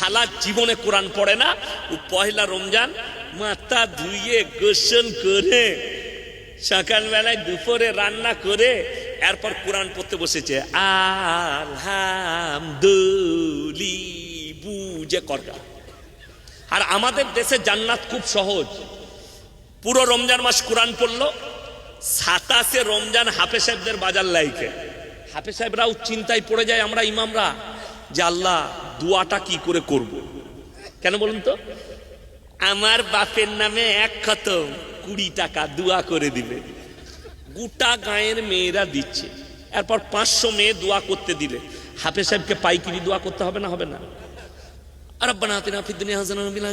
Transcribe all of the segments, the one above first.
সালা জীবনে কোরআন পড়ে না। ও পয়লা রমজান, মাথা ধুয়ে গোসল করে, সকালবেলায় দুপুরে রান্না করে, এরপর কোরআন পড়তে বসেছে। আলহামদুলি, বুঝে করগা। আর আমাদের দেশে জান্নাত খুব সহজ। পুরো রমজান মাস কোরআন পড়ল, সাতাশে রমজান হাফে সাহেবদের বাজার লাইকে। হাফে সাহেবরাও চিন্তায় পড়ে যায়, আমরা ইমামরা। যে আল্লাহ দুয়াটা কি করে করব। কেন বলুন তো? আমার বাপের নামে এক খতম কুড়ি টাকা দুয়া করে দিবে। গোটা গায়ের মেয়েরা দিচ্ছে। এরপর পাঁচশো মেয়ে দোয়া করতে দিলে। হাফে সাহেবকে পাইকিরি দোয়া করতে হবে না হবে না? আর আব্বানা আতিনা ফিদ দুনিয়া হাসানা ফিল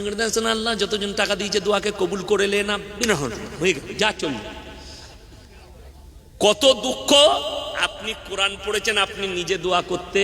আল্লাহ যতজন টাকা দিয়েছে দোয়াকে কবুল করে লে না বিনা হয়ে গেল যা চলল। কত দুঃখ আপনি কোরআন পড়েছেন আপনি নিজে দোয়া করতে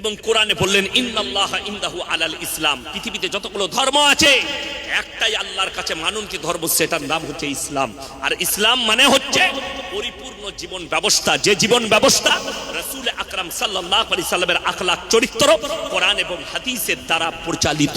এবং কোরআনে বললেন, ইন্নাল্লাহ ইন্দাহু আলাল ইসলাম। পৃথিবীতে যতগুলো ধর্ম আছে, একটাই আল্লাহর কাছে মানন্তি ধর্ম, সেটার নাম হচ্ছে ইসলাম। আর ইসলাম মানে হচ্ছে পরিপূর্ণ জীবন ব্যবস্থা। যে জীবন ব্যবস্থা রসুল আকরাম সাল্লাহ আলি সাল্লামের আখলাক চরিত্র কোরআন এবং হাদিসের দ্বারা পরিচালিত।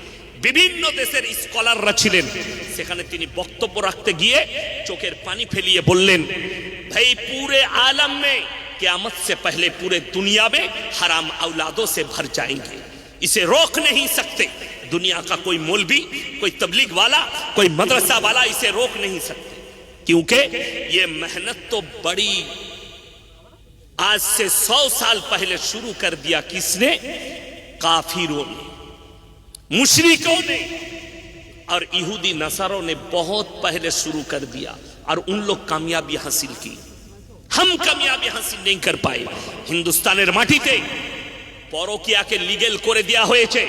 বিভিন্ন দেশের স্কলাররা ছিলেন সেখানে তিনি বক্তব্য রাখতে গিয়ে চোখের পানি ফেলিয়ে বললেন ভাই পুরে आलम में क्यामत से पहले पूरे दुनिया में हराम औलादों से भर जाएंगे इसे रोक नहीं सकते दुनिया का कोई मौलवी कोई तबलीग वाला कोई मदरसा वाला इसे रोक नहीं सकते क्योंकि ये मेहनत तो बड़ी आज से सौ साल पहले शुरू कर दिया किसने काफिरों ने मुशरिकों ने और यहूदी नसारों ने बहुत पहले शुरू कर दिया और उन लोग कामयाबी हासिल की हम कामयाबी हासिल नहीं कर पाए হিন্দুস্তানের মাটিতে পরকিয়াকে লিগেল করে দেয়া হয়েছে